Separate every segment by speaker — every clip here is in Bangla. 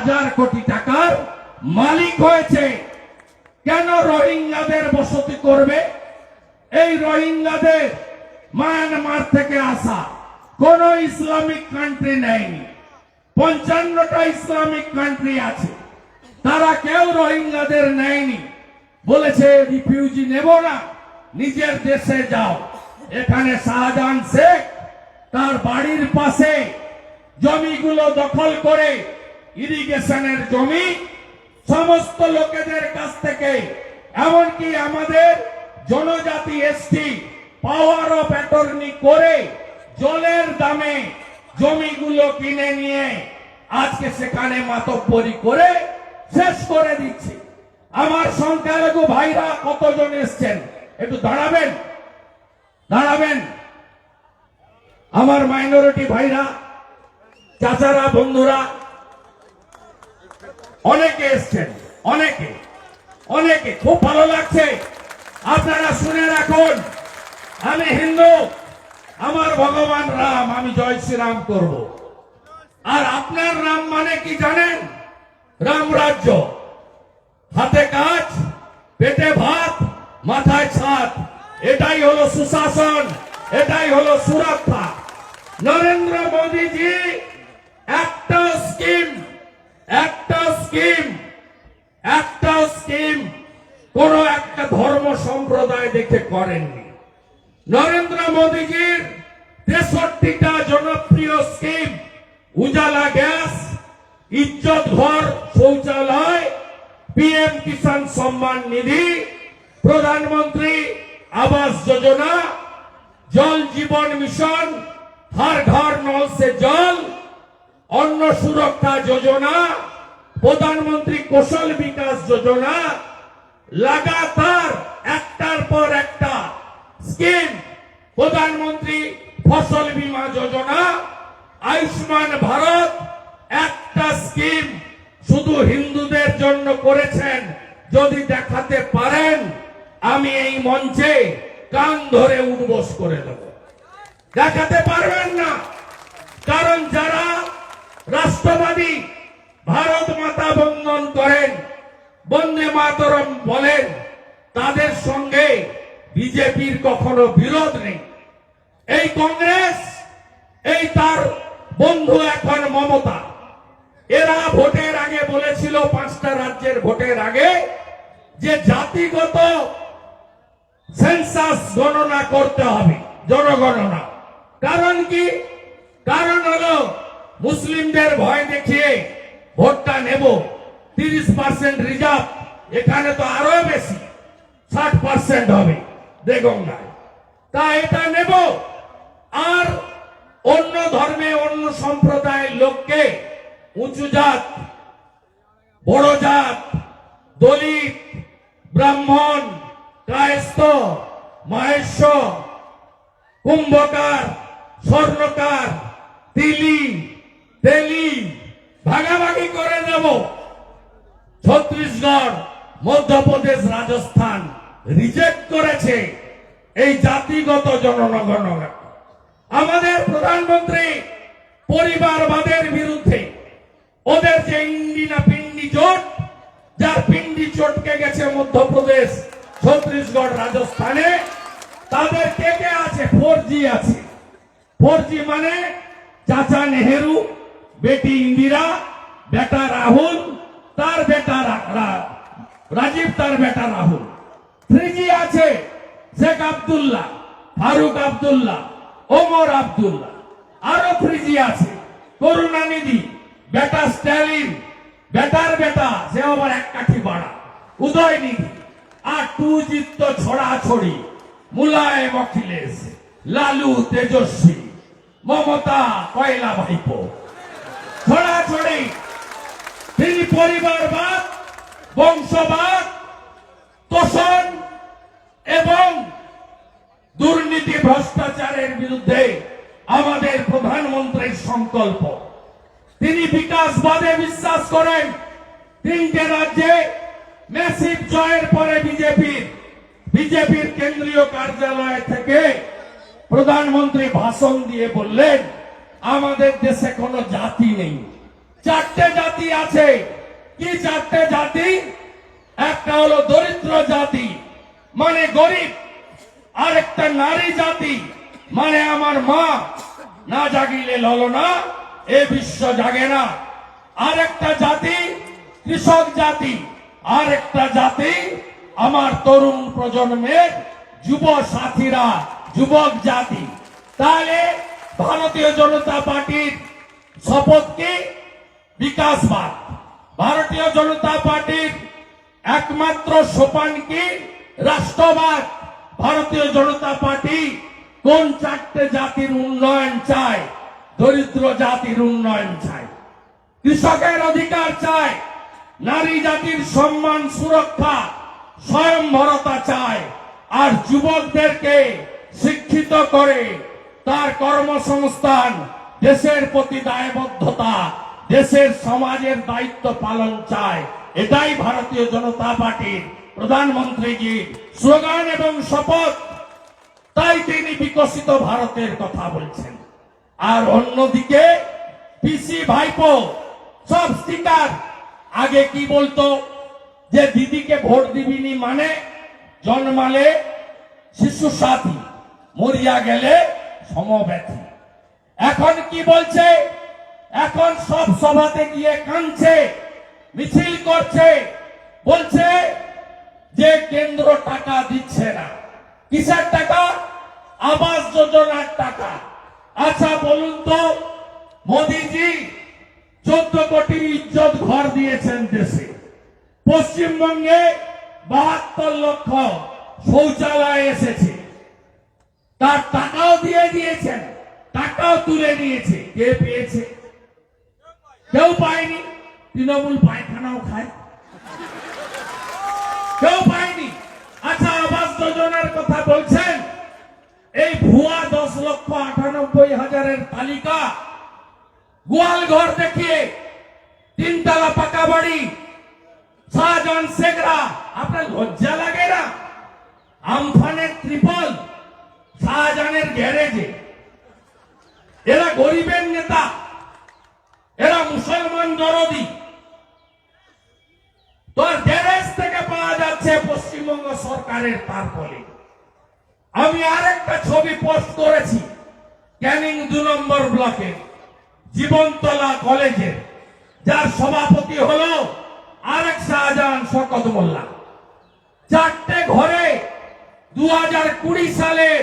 Speaker 1: হাজার কোটি টাকার মালিক হয়েছে। কেন রোহিঙ্গাদের বসতি করবে? এই রোহিঙ্গাদের মায়ানমার থেকে আসা কোন ইসলামিক কান্ট্রি নেয়নি। পঞ্চান্নটা ইসলামিক কান্ট্রি আছে। তারা কেউ রোহিঙ্গাদের নেয়নি। বলেছে, রিফিউজি নেব না, নিজের দেশে যাও। এখানে শাহজাহান শেখ তার বাড়ির পাশে জমিগুলো দখল করে ইরিগেশনের জমি সমস্ত লোকেদের কাছ থেকে, এমনকি আমাদের জনজাতি এসটি পাওয়ার অফ অ্যাটর্নি করে জলের দামে জমিগুলো কিনে নিয়ে আজকে সেখানে মাতব্বরি করে শেষ করে দিচ্ছে। আমার সংখ্যালঘু ভাইরা কতজন এসছেন? একটু দাঁড়াবেন দাঁড়াবেন। আমার মাইনরিটি ভাইরা, চাচারা, বন্ধুরা অনেকে এসছেন, অনেকে অনেকে। খুব ভালো লাগছে। আপনারা শুনে রাখুন, আমি হিন্দু, আমার ভগবান রাম, আমি জয় শ্রীরাম করব। আর আপনার রাম মানে কি জানেন? রাম রাজ্য। হাতে কাজ, পেটে ভাত, মাথায় ছাদ। এটাই হলো সুশাসন, এটাই হলো সুরক্ষা। নরেন্দ্র মোদীজি একটা স্কিম একটা স্কিম একটা স্কিম কোন একটা ধর্ম সম্প্রদায় দেখে করেননি। নরেন্দ্র মোদীজির তেষট্টিটা জনপ্রিয় স্কিম, উজালা গ্যাস, ইজ্জত ঘর শৌচালয়, পিএম কিষাণ সম্মান নিধি, প্রধানমন্ত্রী আবাস যোজনা, জল জীবন মিশন হর ঘর নল সে জল অন্ন সুরক্ষা যোজনা, প্রধানমন্ত্রী কৌশল বিকাশ যোজনা, লাগাতার একটার পর একটা স্কিম, প্রধানমন্ত্রী ফসল বীমা যোজনা, আয়ুষ্মান ভারত একটা স্কিম শুধু হিন্দুদের জন্য করেছেন, যদি দেখাতে পারেন, আমি এই মঞ্চে কান ধরে উদ্বোস করে দেব। দেখাতে পারবেন না, কারণ যারা রাষ্ট্রবাদী ভারত মাতা বন্দন করেন, বন্দে মাতরম বলেন, তাদের সঙ্গে বিজেপির কখনো বিরোধ নেই। এই কংগ্রেস, এই তার বন্ধু এখন মমতা। এরা ভোটের আগে বলেছিল পাঁচটা রাজ্যের ভোটের আগে যে জাতিগত সেন্সাস গণনা করতে হবে, জনগণনা। কারণ কি? কারণ হলো মুসলিমদের ভয় দেখিয়ে ভোটটা নেব। তিরিশ পার্সেন্ট রিজার্ভ, এখানে তো আরও বেশি, ষাট পার্সেন্ট হবে দেগঙ্গায় তা এটা নেব। আর অন্য ধর্মে, অন্য সম্প্রদায়ের লোককে উঁচু জাত, বড় জাত, দলিত, ব্রাহ্মণ কায়স্থ মহেশ্ব কুম্ভকার, স্বর্ণকার, তিলি তেলি ভাগাভাগি করে দেব ছত্তিশগড়, মধ্যপ্রদেশ, রাজস্থান রিজেক্ট করেছে এই জাতিগত জনগণনা আমাদের প্রধানমন্ত্রী পরিবারবাদের বিরুদ্ধে ওদের যে ইন্ডি না পিন্ডি জোট যার পিন্ডি চটকে গেছে মধ্যপ্রদেশ, ছত্তিশগড়, রাজস্থানে, তাদের কে কে আছে? ফোর আছে। ফোর মানে চাচা নেহেরু বেটি ইন্দিরা, বেটা রাহুল, তার বেটা রাজীব, তার বেটা রাহুল। থ্রিজি আছে, শেখ আব্দুল্লাহ, ফারুক আব্দুল্লাহ, ওমর আব্দুল্লাহ। আরও থ্রি জি আছে করুণানিধি বেটা স্ট্যালিন, বেটার বেটা, সে আবার এক কাঠি বাড়া। উদয়নিধি আর টু জি তো ছড়া ছড়ি মুলায়ম অখিলেশ, লালু তেজস্বী, মমতা কয়লা ভাইপো। ছড়াছড়ি তিনি পরিবারবাদ, বংশবাদ, তোষণ এবং দুর্নীতি, ভ্রষ্টাচারের বিরুদ্ধে আমাদের প্রধানমন্ত্রীর সংকল্প। তিনি বিকাশবাদে বিশ্বাস করেন, তিনটে রাজ্যে ম্যাসিভ জয়ের পরে বিজেপির বিজেপির কেন্দ্রীয় কার্যালয় থেকে প্রধানমন্ত্রী ভাষণ দিয়ে বললেন আমাদের দেশে কোনো জাতি নেই। চারটে জাতি আছে। কি চারটে জাতি? একটা হলো দরিদ্র জাতি মানে গরিব। আর একটা নারী জাতি মানে আমার মা। না জাগিলে ললনা এ বিশ্ব জাগে না। আর একটা জাতি কৃষক জাতি আর একটা জাতি আমার তরুণ প্রজন্মের যুব সাথীরা যুবক জাতি। তাহলে ভারতীয় জনতা পার্টির শপথ কি বিকাশবাদ। ভারতীয় জনতা পার্টির একমাত্র সোপান কি রাষ্ট্রবাদ। ভারতীয় জনতা পার্টি কোন চারটে জাতির উন্নয়ন চায়? দরিদ্র জাতির উন্নয়ন চায়। কৃষকের অধিকার চায়। নারী জাতির সম্মান সুরক্ষা স্বয়ংভরতা চায়। আর যুবকদেরকে শিক্ষিত করে তার কর্মসংস্থান দেশের প্রতি দায়বদ্ধতা, দেশের সমাজের দায়িত্ব পালন চায়। এটাই ভারতীয় জনতা পার্টির প্রধানমন্ত্রীজির স্লোগান এবং শপথ। তাই তিনি বিকশিত ভারতের কথা বলছেন। আর অন্যদিকে পিসি ভাইপো, সব স্টিকার আগে কি বলতো যে দিদিকে ভোট দিবিনি মানে জন্মালে শিশু সাথী, মরিয়া গেলে সমব্যথী এখন কি বলছে? এখন সব সভাতে গিয়ে কাঁদছে, মিছিল করছে, বলছে যে কেন্দ্র টাকা দিচ্ছে না। কিসের টাকা? আবাস যোজনার টাকা। আচ্ছা বলুন তো, মোদিজি চোদ্দ কোটি ইজ্জত ঘর দিয়েছেন দেশে। পশ্চিমবঙ্গে বাহাত্তর লক্ষ শৌচালয় এসেছে। তার টাকাও দিয়ে দিয়েছেন, টাকাও তুলে নিয়েছে। কে পেয়েছে? কেউ পায়নি। তৃণমূল পায়খানাও খায়। কেউ পায়নি। আচ্ছা আবাস যোজনার কথা বলছেন। এই ভুয়া দশ লক্ষ আটানব্বই হাজারের তালিকা গোয়াল ঘর দেখিয়ে তিনতলা পাকা বাড়ি। শাহজাহান শেখরা, আপনার লজ্জা লাগে না? আমফানের ত্রিপল শাহজাহানের গ্যারেজে। এরা গরিবের নেতা, এরা মুসলমান দরদি। তোর গ্যারেজ থেকে পাওয়া যাচ্ছে পশ্চিমবঙ্গ সরকারের আমি আরেকটা ছবি পোস্ট করেছি, ক্যানিং দু নম্বর ব্লকে, জীবনতলা কলেজের যার সভাপতি হলো আরেক শাহজাহান শকত মোল্লা। চারটে ঘরে দু হাজার কুড়ি সালের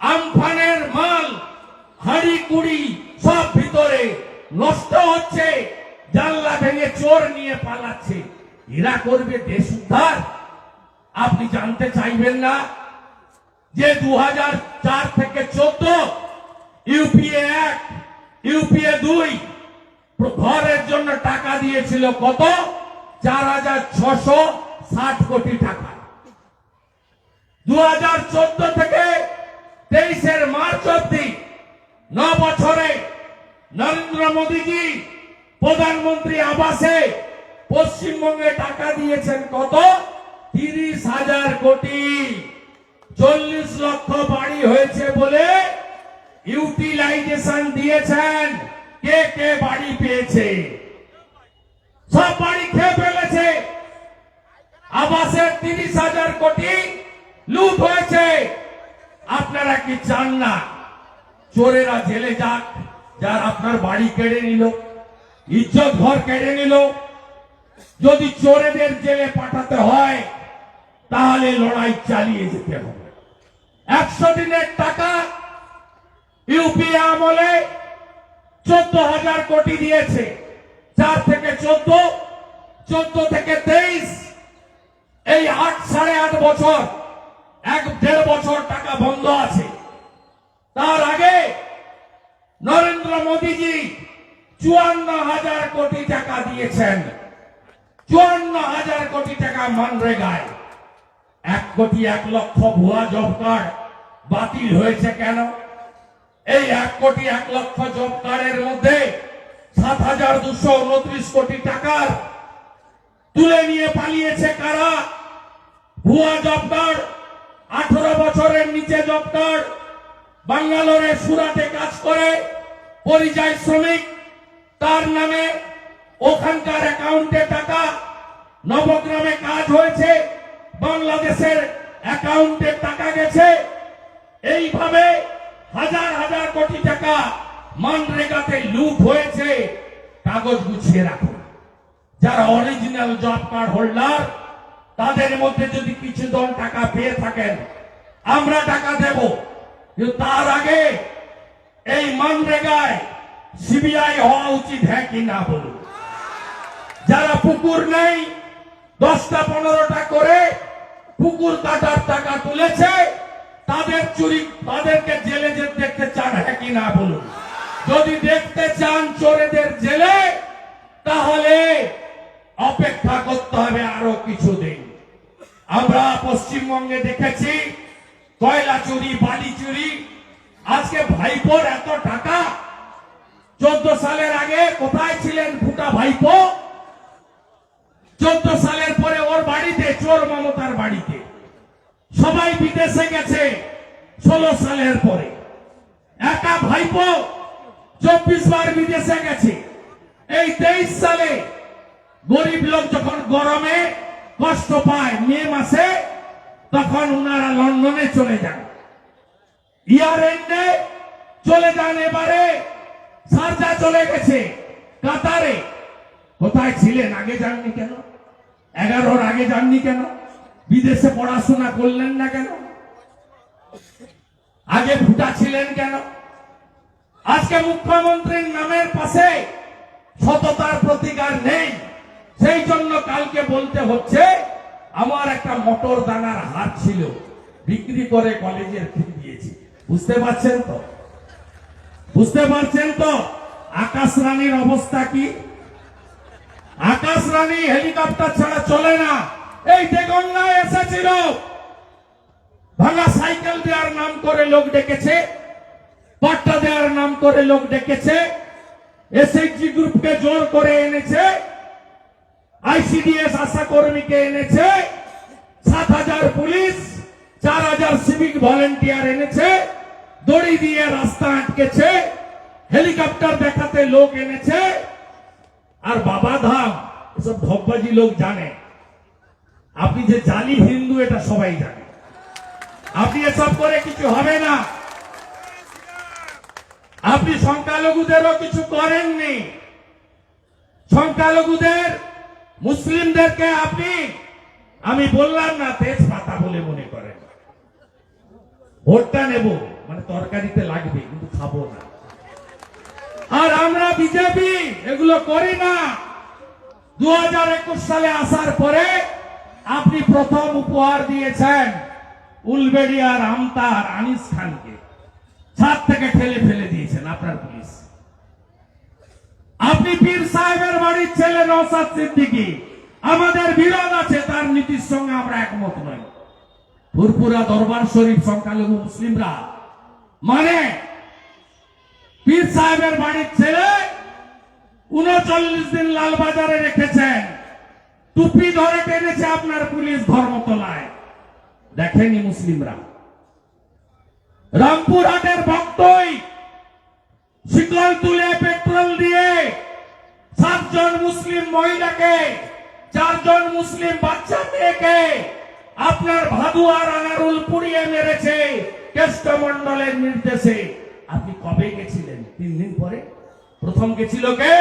Speaker 1: আমফানের মাল হাড়ি কুড়ি সব ভিতরে নষ্ট হচ্ছে, জানলা ভেঙে চোর নিয়ে পালাচ্ছে। এরা করবে দেশ উদ্ধার। আপনি জানতে চাইবেন না যে দু থেকে চোদ্দ, ইউপিএ এক, ইউপিএ দুই, ঘরের জন্য টাকা দিয়েছিল কত? চার হাজার ছশো ষাট কোটি টাকা। দু হাজার চোদ্দ থেকে তেইশের মার্চ অব্দি ন বছরে নরেন্দ্র মোদীজি, প্রধানমন্ত্রী আবাসে পশ্চিমবঙ্গে টাকা দিয়েছেন কত? তিরিশ হাজার কোটি। চল্লিশ লক্ষ বাড়ি হয়েছে বলে ইউটিলাইজেশন দিয়েছেন। কে কে বাড়ি পেয়েছে? সব বাড়ি খেয়ে ফেলেছে। আবাসের তিরিশ হাজার কোটি লুট হয়েছে। আপনারা কি চান না? চোরেরা জেলে যাক। যার আপনার বাড়ি কেড়ে নিল, ইজ্জত ঘর কেড়ে নিল, যদি চোরেদের জেলে পাঠাতে হয়, তাহলে লড়াই চালিয়ে যেতে হবে। একশো দিনের টাকা ইউপি আমলে চোদ্দ হাজার কোটি দিয়েছে। চার থেকে চোদ্দ চোদ্দ থেকে তেইশ, এই আট, সাড়ে আট বছর, এক দেড় বছর টাকা বন্ধ আছে। তার আগে নরেন্দ্র মোদীজি চুয়ান্ন হাজার কোটি টাকা দিয়েছেন। চুয়ান্ন হাজার কোটি টাকা মনরেগায়। এক কোটি এক লক্ষ ভুয়া জব কার্ড বাতিল হয়েছে কেন? এই এক কোটি এক লক্ষ জব কার্ডের মধ্যে সাত হাজার দুশো উনত্রিশ কোটি টাকার তুলে নিয়ে পালিয়েছে কারা? ভুয়া জব কার্ড, আঠারো বছরের নিচে জব কার্ড বাঙ্গালোরে সুরাটে কাজ করে পরিযায়ী শ্রমিক, তার নামে ওখানকার অ্যাকাউন্টে টাকা নবগ্রামে কাজ হয়েছে, বাংলাদেশের অ্যাকাউন্টে টাকা গেছে। এইভাবে হাজার হাজার কোটি টাকা মানরেগাতে লুট হয়েছে। কাগজ গুছিয়ে রাখুন যারা অরিজিনাল জব কার্ড হোল্ডার তাদের মধ্যে যদি কিছু দল টাকা পেয়ে থাকেন, আমরা টাকা দেব। তার আগে এই মানরেগায় সিবিআই হওয়া উচিত হ্যাঁ কি না বলুন? যারা পুকুর নেই, দশটা পনেরোটা করে পুকুর কাটার টাকা তুলেছে, তাদের চুরি, তাদেরকে জেলে যে দেখতে চান হ্যাঁ কি না বলুন? যদি দেখতে চান চোরেদের জেলে, তাহলে অপেক্ষা করতে হবে আরও কিছুদিন। আমরা পশ্চিমবঙ্গে দেখেছি কয়লা চুরি, বালি চুরি। আজকে ভাইপোর এত টাকা। চোদ্দ সালের আগে কোথায় ছিলেন ফুটা ভাইপো? চোদ্দ সালের পরে ওর বাড়িতে, চোর মমতার বাড়িতে। সবাই বিদেশে গেছে ষোলো সালের পরে। একা ভাইপো চব্বিশ বার বিদেশে গেছে। এই তেইশ সালে গরিব লোক যখন গরমে কষ্ট পায় মে মাসে তখন উনারা লন্ডনে চলে যান। ইয়ার এন্ডে চলে যান এবারে। সারজা চলে গেছে কাতারে। কোথায় ছিলেন? আগে যাননি কেন? এগারোর আগে যাননি কেন? বিদেশে পড়াশোনা করলেন না কেন? আগে ফুটা ছিলেন কেন? আজকে মুখ্যমন্ত্রীর নামের পাশে সততার প্রতিকার নেই। সেই জন্য কালকে বলতে হচ্ছে আমার একটা মটর দানার হাত ছিল। বিক্রি করে কলেজের ফি দিয়েছি। বুঝতে পারছেন তো? বুঝতে পারছেন তো? আকাশ রানীর অবস্থা কি? আকাশ রানী হেলিকপ্টার ছাড়া চলে না। এই দেগঙ্গায় এসেছিল। ভাঙা সাইকেল দেওয়ার নাম করে লোক ডেকেছে। পাট্টা দেওয়ার নাম করে লোক ডেকেছে। এসএইচজি গ্রুপকে জোর করে এনেছে। আইসিডিএস আশা কর্মীকে এনেছে। সাত হাজার পুলিশ, চার হাজার সিভিক ভলেন্টিয়ার এনেছে। দড়ি দিয়ে রাস্তা আটকেছে। হেলিকপ্টার দেখাতে লোক এনেছে। আর বাবা ধাম এসব ঢকবাজি লোক জানে। আপনি যে জালি হিন্দু, এটা সবাই জানে। আপনি এসব করে কিছু হবে না। আপনি সংখ্যালঘুদেরও কিছু করেননি। সংখ্যালঘুদের মুসলিমদেরকে আপনি, আমি বললাম না, তেজপাতা বলে মনে করেন। ভোটটা নেব মানে তরকারিতে লাগবে, কিন্তু খাব না। আর আমরা বিজেপি, এগুলো করি না। দু হাজার একুশ সালে আসার পরে আপনি প্রথম উপহার দিয়েছেন উলবেড়িয়ার আমতার আনিস খানকে। ছাদ থেকে ঠেলে ফেলে দিয়েছেন আপনার পুলিশ। আপনি পীর সাহেবের বাড়ির ছেলে নৌসাদ সিদ্দিকী। আমাদের বিরোধ আছে, তার নীতির সঙ্গে আমরা একমত নই। ফুরপুরা দরবার শরীফ সংখ্যালঘু মুসলিমরা মানে পীর সাহেবের বাড়ির ছেলে উনচল্লিশ দিন লালবাজারে রেখেছেন। টুপি ধরে টেনেছে আপনার পুলিশ ধর্মতলায়। দেখেনি মুসলিমরা। রামপুরহাটের ভক্তই শিকল তুলে সাতজন মুসলিম মহিলাকে, চারজন মুসলিম বাচ্চা মেয়েকে আপনার ভাদুয়ার আনারুল পুড়িয়ে মেরেছে কেষ্টমন্ডলের নির্দেশে। আপনি কবে গেছিলেন? তিন দিন পরে? প্রথম গেছিল কে?